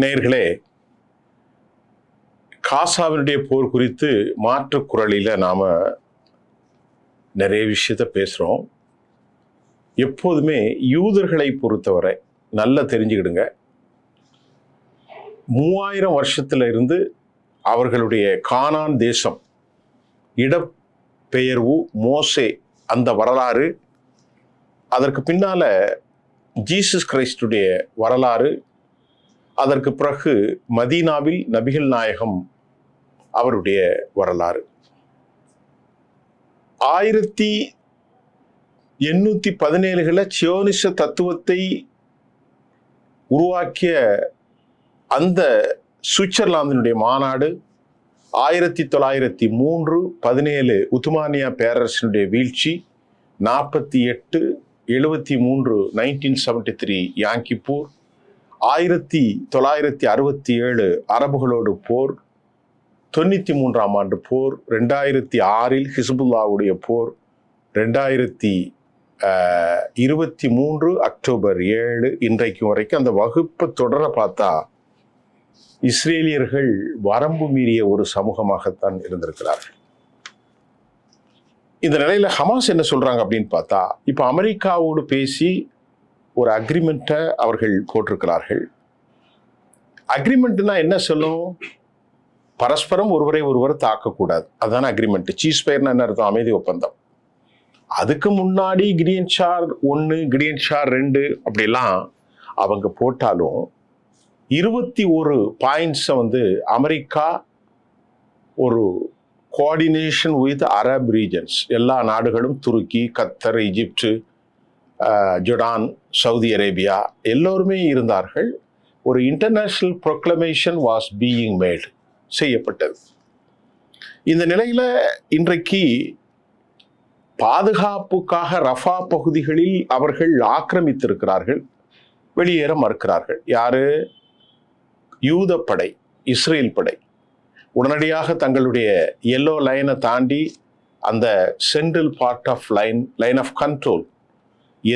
நேர்களே காசாவினுடைய போர் குறித்து மாற்று குரலில் நாம் நிறைய விஷயத்த பேசுகிறோம் எப்போதுமே யூதர்களை பொறுத்தவரை நல்லா தெரிஞ்சுக்கிடுங்க. மூவாயிரம் வருஷத்துல இருந்து அவர்களுடைய கானான் தேசம் இடப்பெயர்வு மோசே அந்த வரலாறு அதற்கு பின்னால ஜீசஸ் கிரைஸ்டுடைய வரலாறு அதற்கு பிறகு மதீனாவில் நபிகள் நாயகம் அவருடைய வரலாறு. ஆயிரத்தி எண்ணூத்தி பதினேழுகளில் சியோனிச தத்துவத்தை உருவாக்கிய அந்த சுவிட்சர்லாந்தினுடைய மாநாடு ஆயிரத்தி தொள்ளாயிரத்தி மூன்று பதினேழு உத்துமானியா பேரரசினுடைய வீழ்ச்சி நாற்பத்தி எட்டு எழுபத்தி மூன்று நைன்டீன் செவன்டி த்ரீ யாங்கிப்பூர் ஆயிரத்தி தொள்ளாயிரத்தி அறுபத்தி ஏழு அரபுகளோடு போர் தொண்ணூற்றி மூன்றாம் ஆண்டு போர் ரெண்டாயிரத்தி ஆறில் ஹிசுபுல்லாவுடைய போர் ரெண்டாயிரத்தி இருபத்தி மூன்று அக்டோபர் ஏழு இன்றைக்கு வரைக்கும் அந்த வகுப்பை தொடர பார்த்தா இஸ்ரேலியர்கள் வரம்பு மீறிய ஒரு சமூகமாகத்தான் இருந்திருக்கிறார்கள். இந்த நிலையில் ஹமாஸ் என்ன சொல்கிறாங்க அப்படின்னு பார்த்தா இப்போ அமெரிக்காவோடு பேசி ஒரு அக்ரிமெண்ட்டை அவர்கள் போட்டிருக்கிறார்கள். அக்ரிமெண்ட்னா என்ன சொல்லும்? பரஸ்பரம் ஒருவரை ஒருவர் தாக்கக்கூடாது. அதுதான் அக்ரிமெண்ட் சீஸ் பெயர்னா என்ன அர்த்தம்? அமைதி ஒப்பந்தம். அதுக்கு முன்னாடி கிரியன் ஷார் ஒன்று கிரியன் ஷார் ரெண்டு அப்படிலாம் அவங்க போட்டாலும் இருபத்தி ஒரு பாயிண்ட்ஸை வந்து அமெரிக்கா ஒரு கோஆர்டினேஷன் வித் அரப் ரீஜன்ஸ் எல்லா நாடுகளும் துருக்கி கத்தர் எகிப்து ஜுடான் சவுதி அரேபியா எல்லோருமே இருந்தார்கள். ஒரு international proclamation was being made செய்யப்பட்டது. இந்த நிலையில் இன்றைக்கு பாதுகாப்புக்காக ரஃபா பகுதிகளில் அவர்கள் ஆக்கிரமித்திருக்கிறார்கள் வெளியேற மறுக்கிறார்கள். யாரு? யூத படை இஸ்ரேல் படை. உடனடியாக தங்களுடைய எல்லோ லைனை தாண்டி அந்த central part of line line of control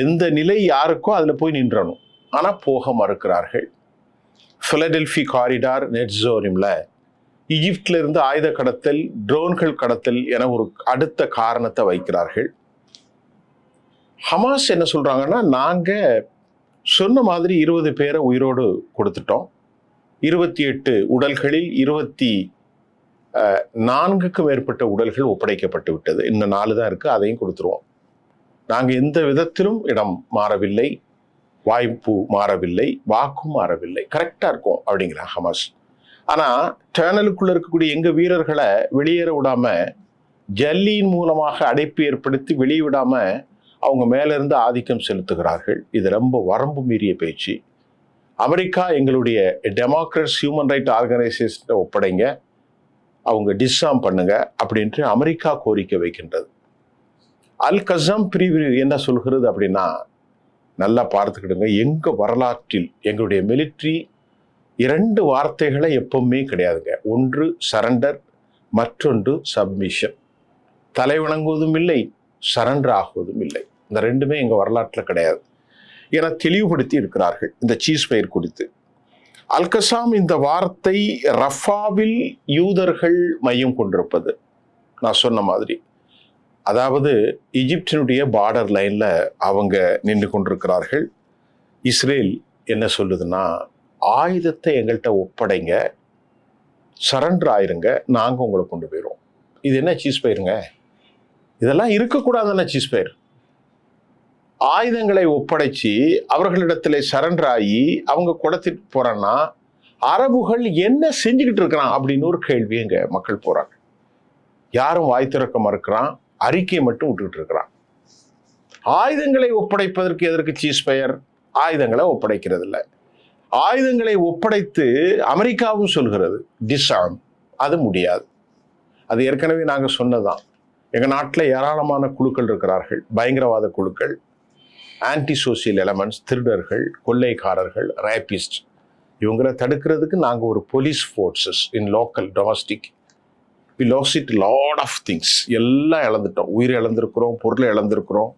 எந்த நிலை யாருக்கோ அதில் போய் நின்றணும். ஆனால் போக மறுக்கிறார்கள். ஃபிலடெல்ஃபி காரிடார் நெட்ஸோரிமில் இருந்து ஆயுத கடத்தல் ட்ரோன்கள் கடத்தல் என ஒரு அடுத்த காரணத்தை வைக்கிறார்கள். ஹமாஸ் என்ன சொல்கிறாங்கன்னா நாங்கள் சொன்ன மாதிரி இருபது பேரை உயிரோடு கொடுத்துட்டோம். இருபத்தி எட்டு உடல்களில் இருபத்தி நான்குக்கு நான்குக்கும் மேற்பட்ட உடல்கள் ஒப்படைக்கப்பட்டு விட்டது. இன்னும் நாலு தான் இருக்குது அதையும் கொடுத்துருவோம். நாங்கள் எந்த விதத்திலும் இடம் மாறவில்லை வாய்ப்பு மாறவில்லை வாக்கும் மாறவில்லை. கரெக்டாக இருக்கும் அப்படிங்கிறாங்க ஹமாஸ். ஆனால் சேனலுக்குள்ளே இருக்கக்கூடிய எங்கள் வீரர்களை வெளியேற விடாமல் ஜல்லியின் மூலமாக அடைப்பு ஏற்படுத்தி வெளியே அவங்க மேலேருந்து ஆதிக்கம் செலுத்துகிறார்கள். இது ரொம்ப வரம்பு மீறிய பேச்சு. அமெரிக்கா எங்களுடைய டெமோக்ரட்ஸ் ஹியூமன் ரைட் ஆர்கனைசேஷனை ஒப்படைங்க. அவங்க டிஸ்ஸாம் பண்ணுங்க அப்படின்ட்டு அமெரிக்கா கோரிக்கை வைக்கின்றது. அல் கசாம் பிரிவு என்ன சொல்கிறது அப்படின்னா நல்லா பார்த்துக்கிடுங்க. எங்கள் வரலாற்றில் எங்களுடைய மிலிட்ரி இரண்டு வார்த்தைகளை எப்பவுமே கிடையாதுங்க. ஒன்று சரண்டர் மற்றொன்று சப்மிஷன் தலை வணங்குவதும் இல்லை சரண்டர் ஆகுவதும் இல்லை. இந்த ரெண்டுமே எங்கள் வரலாற்றில் கிடையாது. என தெளிவுபடுத்தி இருக்கிறார்கள் இந்த சீஸ் பயிர் குறித்து. அல்கசாம் இந்த வார்த்தை ரஃபாவில் யூதர்கள் மையம் கொண்டிருப்பது. நான் சொன்ன மாதிரி. அதாவது எகிப்தினுடைய பார்டர் லைனில் அவங்க நின்று கொண்டிருக்கிறார்கள். இஸ்ரேல் என்ன சொல்லுதுன்னா ஆயுதத்தை எங்கள்கிட்ட ஒப்படைங்க சரண்டர் ஆயிருங்க நாங்கள் உங்களை கொண்டு போயிடுவோம். இது என்ன சீஸ் பயிருங்க இதெல்லாம் இருக்கக்கூடாதுன்னு சீஸ் பயிர் ஆயுதங்களை ஒப்படைச்சு அவர்களிடத்துல சரண்டர் ஆகி அவங்க குடத்திட்டு போகிறேன்னா அரபுகள் என்ன செஞ்சுக்கிட்டு இருக்கிறான்? அப்படின்னு ஒரு கேள்வி எங்கள் மக்கள் போகிறாங்க யாரும் வாய் திறக்க மறுக்கிறான். அறிக்கையை மட்டும் விட்டுக்கிட்டு இருக்கிறான். ஆயுதங்களை ஒப்படைப்பதற்கு எதற்கு சீஸ் பெயர்? ஆயுதங்களை ஒப்படைக்கிறது இல்லை. ஆயுதங்களை ஒப்படைத்து அமெரிக்காவும் சொல்கிறது டிஸ்ஆம் அது முடியாது. அது ஏற்கனவே நாங்கள் சொன்னதான் எங்கள் நாட்டில் ஏராளமான குழுக்கள் இருக்கிறார்கள் பயங்கரவாத குழுக்கள் ஆன்டி சோசியல் எலமெண்ட்ஸ் திருடர்கள் கொள்ளைக்காரர்கள் ரேபிஸ்ட் இவங்களை தடுக்கிறதுக்கு நாங்கள் ஒரு police forces in local domestic we lost it lot of things எல்லாம் இழந்துட்டோம். உயிரை இழந்திருக்கிறோம் பொருளை இழந்திருக்கிறோம்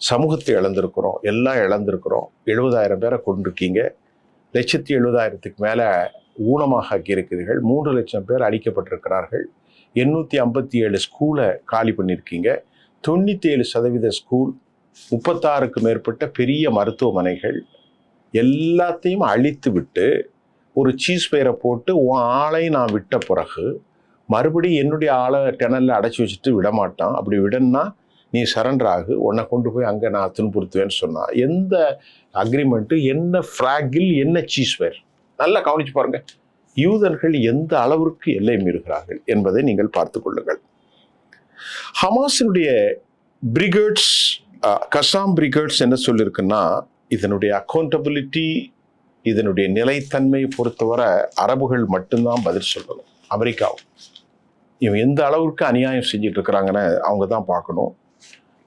சமூகத்தை இழந்திருக்கிறோம் எல்லாம் இழந்திருக்கிறோம். எழுபதாயிரம் பேரை கொண்டிருக்கீங்க லட்சத்தி எழுபதாயிரத்துக்கு மேலே ஊனமாக ஆக்கியிருக்கிறீர்கள். மூன்று லட்சம் பேர் அழிக்கப்பட்டிருக்கிறார்கள். எண்ணூற்றி ஐம்பத்தி ஏழு ஸ்கூலை காலி பண்ணியிருக்கீங்க. தொண்ணூற்றி ஏழு சதவீத ஸ்கூல் முப்பத்தாறுக்கு மேற்பட்ட பெரிய மருத்துவமனைகள் எல்லாத்தையும் அழித்து விட்டு ஒரு சீஸ் பெயரை போட்டு உன் ஆளை நான் விட்ட பிறகு மறுபடியும் என்னுடைய ஆளை டெனலில் அடைச்சி வச்சுட்டு விட மாட்டான் அப்படி விடன்னா நீ சரண்டர் ஆகு. உன்னை கொண்டு போய் அங்கே நான் துன்புறுத்துவேன்னு சொன்னான் எந்த அக்ரிமெண்ட்டு என்ன ஃப்ராகில் என்ன சீஸ் வேர் நல்லா கவனிச்சு பாருங்க. யூதர்கள் எந்த அளவிற்கு எல்லை மீறுகிறார்கள் என்பதை நீங்கள் பார்த்து கொள்ளுங்கள். ஹமாஸினுடைய பிரிகேட்ஸ் கசாம் பிரிகேட்ஸ் என்ன சொல்லியிருக்குன்னா இதனுடைய அக்கௌண்டபிலிட்டி இதனுடைய நிலைத்தன்மையை பொறுத்தவரை அரபுகள் மட்டும்தான் பதில் சொல்லணும். அமெரிக்காவும். இவன் எந்த அளவுக்கு அநியாயம் செஞ்சுட்டு இருக்கிறாங்கன்னு அவங்க தான் பார்க்கணும்.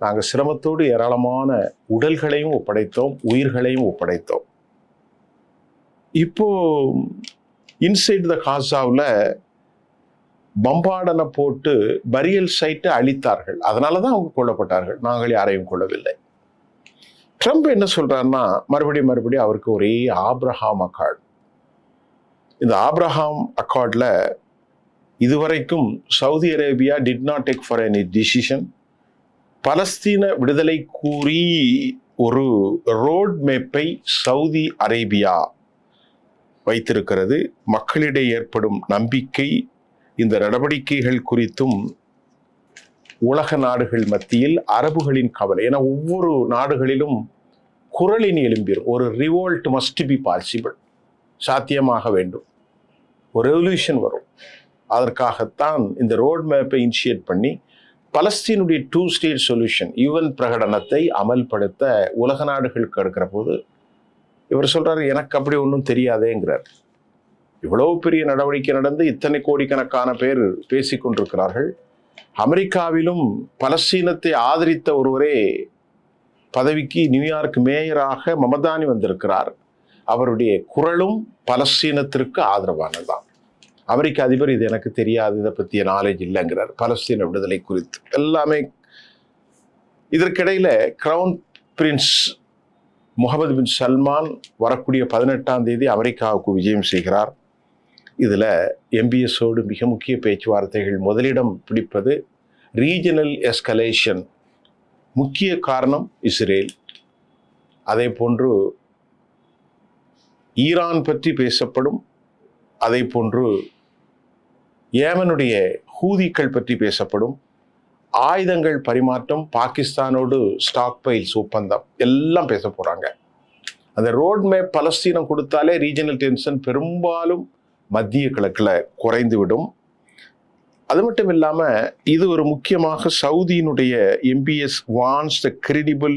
நாங்கள் சிரமத்தோடு ஏராளமான உடல்களையும் ஒப்படைத்தோம் உயிர்களையும் ஒப்படைத்தோம். இப்போ இன்சைட் த காசாவில் பம்பாடனை போட்டு பரியல் சைட்டை அழித்தார்கள். அதனால தான் அவங்க கொல்லப்பட்டார்கள். நாங்கள் யாரையும் கொள்ளவில்லை ட்ரம்ப் என்ன சொல்கிறாருன்னா மறுபடியும் மறுபடியும் அவருக்கு ஒரே ஆப்ரஹாம் அக்கார்டு. இந்த ஆப்ரஹாம் அக்கார்டில் இதுவரைக்கும் Saudi Arabia did not take for any decision Palestine விடுதலை கூறி ஒரு ரோட் மேப்பை சவுதி அரேபியா வைத்திருக்கிறது. மக்களிடையே ஏற்படும் நம்பிக்கை இந்த நடவடிக்கைகள் குறித்தும் உலக நாடுகள் மத்தியில் அரபுகளின் கவலை. ஏன்னா ஒவ்வொரு நாடுகளிலும் குரலின் எழும்பிடும் ஒரு ரிவோல்ட் மஸ்ட் பி பாசிபிள் சாத்தியமாக வேண்டும். ஒரு ரெவல்யூஷன் வரும். அதற்காகத்தான் இந்த ரோட் மேப்பை இனிஷியேட் பண்ணி பலஸ்தீனுடைய டூ ஸ்டேட் சொல்யூஷன் யுவன் பிரகடனத்தை அமல்படுத்த உலக நாடுகளுக்கு எடுக்கிற போது இவர் சொல்கிறார் எனக்கு அப்படி ஒன்றும் தெரியாதேங்கிறார். இவ்வளவு பெரிய நடவடிக்கை நடந்து இத்தனை கோடிக்கணக்கான பேர் பேசிக்கொண்டிருக்கிறார்கள் அமெரிக்காவிலும் பலஸ்தீனத்தை ஆதரித்த ஒருவரே பதவிக்கு நியூயார்க் மேயராக மமதானி வந்திருக்கிறார். அவருடைய குரலும் பலஸ்தீனத்திற்கு ஆதரவானதான் அமெரிக்க அதிபர் இது எனக்கு தெரியாது இதை பற்றிய நாலேஜ் இல்லைங்கிறார். பலஸ்தீன விடுதலை குறித்து. எல்லாமே இதற்கிடையில் crown prince Mohammed bin Salman வரக்கூடிய பதினெட்டாம் தேதி அமெரிக்காவுக்கு விஜயம் செய்கிறார். இதில் எம்பிஎஸோடு மிக முக்கிய பேச்சுவார்த்தைகள். முதலிடம் பிடிப்பது ரீஜனல் எஸ்கலேஷன் முக்கிய காரணம் இஸ்ரேல். அதே போன்று ஈரான் பற்றி பேசப்படும். அதே போன்று ஏமனுடைய ஹூதிக்கள் பற்றி பேசப்படும். ஆயுதங்கள் பரிமாற்றம் பாகிஸ்தானோடு ஸ்டாக் பைல்ஸ் ஒப்பந்தம் எல்லாம் பேச போகிறாங்க அந்த ரோட் மேப் பலஸ்தீனம் கொடுத்தாலே ரீஜனல் டென்ஷன் பெரும்பாலும் மத்திய கிழக்கில் குறைந்துவிடும். அது மட்டும் இல்லாமல் இது ஒரு முக்கியமாக சவுதியினுடைய MBS wants the credible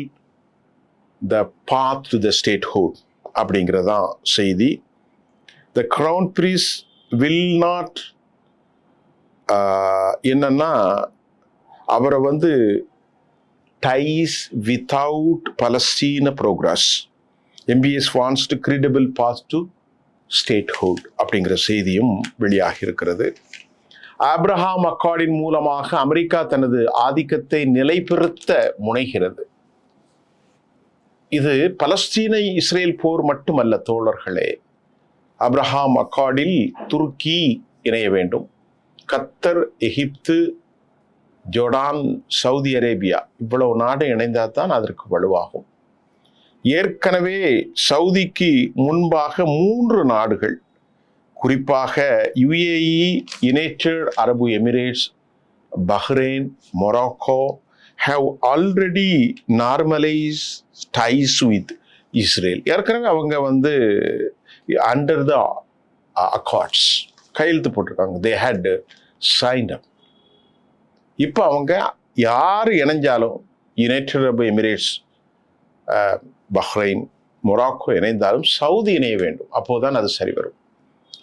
the path to the statehood அப்படிங்கிறதான் செய்தி. The crown prince will not என்னன்னா அவரை வந்து ties without Palestine progress MBS wants to credible path to statehood அப்படிங்கிற செய்தியும் வெளியாகி இருக்கிறது ஆப்ரஹாம் அக்கார்டின் மூலமாக அமெரிக்கா தனது ஆதிக்கத்தை நிலைநிறுத்த முனைகிறது. இது பலஸ்தீனை இஸ்ரேல் போர் மட்டுமல்ல தோழர்களே. அப்ரஹாம் அக்கார்டில் துருக்கி இணைய வேண்டும். கத்தர் எகிப்து ஜோர்டான் சவுதி அரேபியா இவ்வளவு நாடு இணைந்தால் தான் அதற்கு வலுவாகும். ஏற்கனவே சவுதிக்கு முன்பாக மூன்று நாடுகள் குறிப்பாக யுஏஇ யுனைடெட் அரபு Emirates Bahrain Morocco have already normalise ties with Israel ஏற்கனவே அவங்க வந்து அண்டர் த அக்கார்ட்ஸ் கையெழுத்து போட்டிருக்காங்க. தே ஹேட் சைன்ட் அப் இப்போ அவங்க யார் இணைஞ்சாலும் யுனைடெட் அரபு எமிரேட்ஸ் பஹ்ரைன் மொராக்கோ இணைந்தாலும் சவுதி இணைய வேண்டும். அப்போதான் அது சரி வரும்.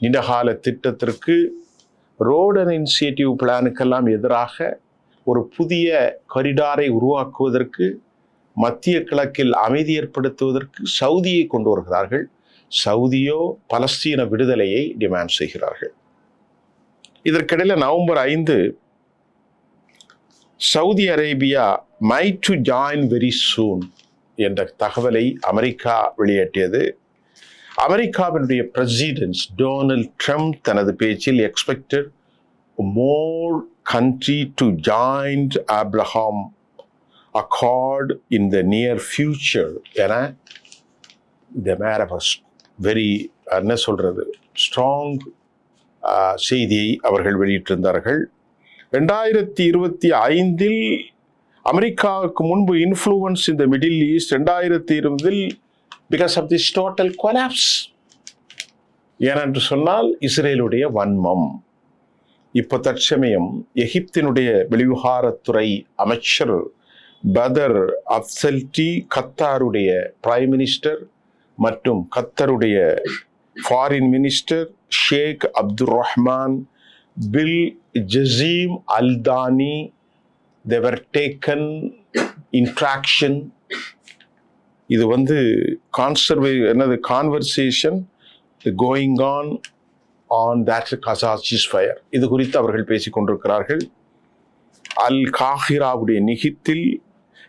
நீண்டகால திட்டத்திற்கு ரோடன் இனிஷியேட்டிவ் பிளானுக்கெல்லாம் எதிராக ஒரு புதிய கரிடாரை உருவாக்குவதற்கு மத்திய கிழக்கில் அமைதி ஏற்படுத்துவதற்கு சவுதியை கொண்டு வருகிறார்கள். சவுதியோ பலஸ்தீன விடுதலையை டிமாண்ட் செய்கிறார்கள். இதற்கிடையில் நவம்பர் ஐந்து Saudi Arabia may to join very soon என்ற தகவலை அமெரிக்கா வெளியேற்றியது அமெரிக்காவினுடைய பிரசிடென்ட் டொனால்ட் ட்ரம்ப் தனது பேச்சில் expected more country to joint Abraham accord in the near future என இந்த மேர வெரி என்ன சொல்கிறது ஸ்ட்ராங் செய்தியை அவர்கள் வெளியிட்டிருந்தார்கள். ரெண்டாயிரத்தி இருபத்தி ஐந்தில் அமெரிக்காவுக்கு முன்பு இன்ஃப்ளூவன்ஸ் இந்த மிடில் ஈஸ்ட் ரெண்டாயிரத்தி இருபதில் because of this total collapse ஏனென்று சொன்னால் இஸ்ரேலுடைய வன்மம். இப்போ தற்சமயம் எகிப்தினுடைய வெளிவிவகாரத்துறை அமைச்சர் பதர் அப்சல்டி கத்தாருடைய பிரைம் மினிஸ்டர் மற்றும் கத்தருடைய foreign minister Sheikh Abdul Rahman bin Jassim Al Thani they've taken interaction இது வந்து கான்சர்வே என்னது conversation going on on that Gaza ceasefire இது குறித்து அவர்கள் பேசிக் கொண்டிருக்கிறார்கள். அல் காஹிராவுடைய நிகித்தில்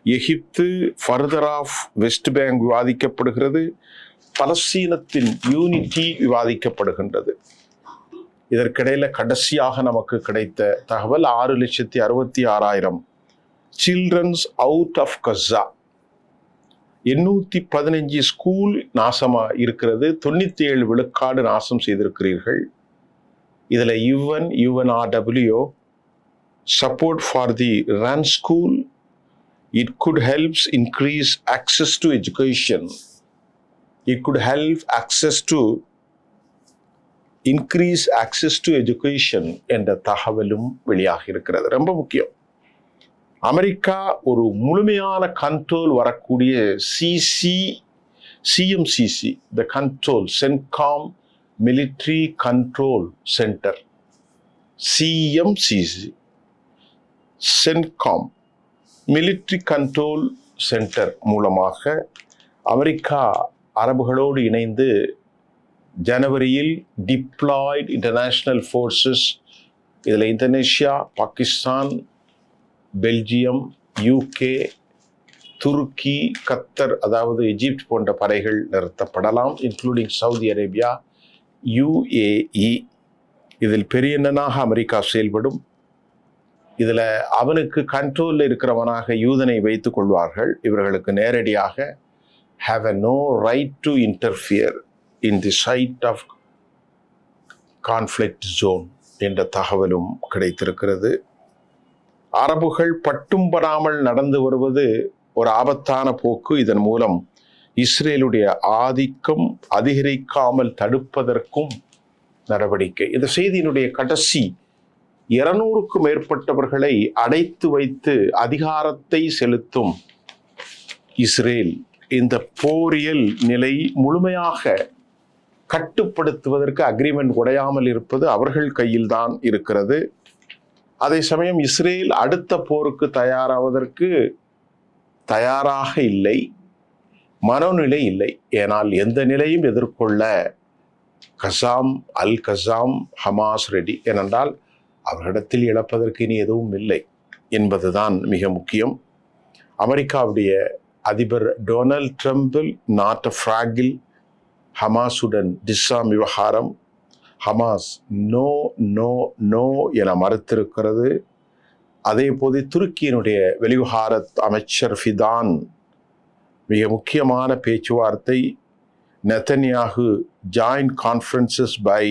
எகிப்து ஃபர்தர் ஆஃப் வெஸ்ட் பேங்க் விவாதிக்கப்படுகிறது. பலஸ்தீனத்தின் யூனிட்டி விவாதிக்கப்படுகின்றது. இதற்கிடையில் கடைசியாக நமக்கு கிடைத்த தகவல் ஆறு லட்சத்தி அறுபத்தி ஆறாயிரம் சில்ட்ரன்ஸ் அவுட் ஆஃப் கஸா எண்ணூற்றி பதினஞ்சு ஸ்கூல் நாசமாக இருக்கிறது. தொண்ணூற்றி ஏழு விழுக்காடு நாசம் செய்திருக்கிறீர்கள். இதில் UN UNRWA support for the run school it could helps increase access to education it could help access to increase access to education என்ற தகவலும் வெளியாக இருக்கிறது. ரொம்ப முக்கியம். அமெரிக்கா ஒரு முழுமையான கண்ட்ரோல் வரக்கூடிய CC CMCC the control CENTCOM military control centre CMCC CENTCOM military control centre மூலமாக அமெரிக்கா அரபுகளோடு இணைந்து ஜனவரியில் டிப்ளாய்டு இன்டர்நேஷ்னல் ஃபோர்ஸஸ் இதில் இந்தோனேஷியா பாகிஸ்தான் பெல்ஜியம் யூகே துருக்கி கத்தர் அதாவது எஜிப்ட் போன்ற படைகள் நிறுத்தப்படலாம் இன்க்ளூடிங் சவுதி அரேபியா யுஏஇ இதில் பெரிய அமெரிக்கா செயல்படும். இதில் அவனுக்கு கண்ட்ரோலில் இருக்கிறவனாக யூதனை வைத்து கொள்வார்கள். இவர்களுக்கு நேரடியாக have a no right to interfere in the side of conflict zone என்ற தகவலும் கிடைத்திருக்கிறது. அரபுகள் பட்டும் படாமல் நடந்து வருவது ஒரு ஆபத்தான போக்கு. இதன் மூலம் இஸ்ரேலுடைய ஆதிக்கம் அதிகரிக்காமல் தடுப்பதற்கும் நடவடிக்கை. இந்த செய்தியினுடைய கடைசி இருநூறுக்கும் மேற்பட்டவர்களை அடைத்து வைத்து அதிகாரத்தை செலுத்தும் இஸ்ரேல் இந்த போரியல் நிலை முழுமையாக கட்டுப்படுத்துவதற்கு அக்ரிமெண்ட் உடையாமல் இருப்பது அவர்கள் கையில்தான் இருக்கிறது. அதே சமயம் இஸ்ரேல் அடுத்த போருக்கு தயாராவதற்கு தயாராக இல்லை மனோநிலை இல்லை. ஏனால் எந்த நிலையும் எதிர்கொள்ள Qassam al Qassam Hamas ready ஏனென்றால் அவரிடத்தில் இழப்பதற்கு இனி எதுவும் இல்லை என்பதுதான் மிக முக்கியம். அமெரிக்காவுடைய அதிபர் டொனால்ட் ட்ரம்பில் நாட் ஃப்ராகில் ஹமாஸுடன் டிஸ்ஸாம் விவகாரம் ஹமாஸ் நோ நோ நோ என மறுத்திருக்கிறது. அதே போது துருக்கியினுடைய வெளிவிவகார அமைச்சர் ஃபிதான் மிக முக்கியமான பேச்சுவார்த்தை. Netanyahu joint conferences by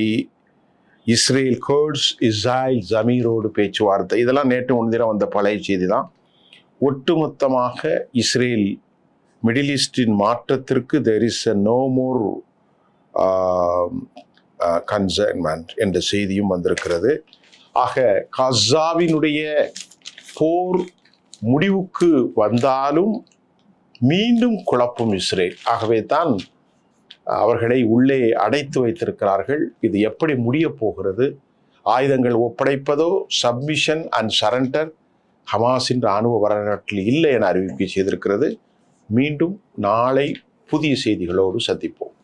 Israel quotes Israel ஜமீரோடு பேச்சுவார்த்தை இதெல்லாம் நேற்று முன்தினம் வந்த பழைய செய்தி தான் ஒட்டுமொத்தமாக இஸ்ரேல் மிடில் ஈஸ்டின் மாற்றத்திற்கு there is a no more concernment என்ற செய்தியும் வந்திருக்கிறது. ஆக கசாவினுடைய போர் முடிவுக்கு வந்தாலும் மீண்டும் குழப்பும் இஸ்ரேல். ஆகவே தான் அவர்களை உள்ளே அடைத்து வைத்திருக்கிறார்கள். இது எப்படி முடிய போகிறது? ஆயுதங்கள் ஒப்படைப்பதோ சப்மிஷன் அண்ட் சரண்டர் ஹமாஸின் இராணுவ வரலாற்றில் இல்லை என அறிவிப்பு செய்திருக்கிறது. மீண்டும் நாளை புதிய செய்திகளோடு சந்திப்போம்.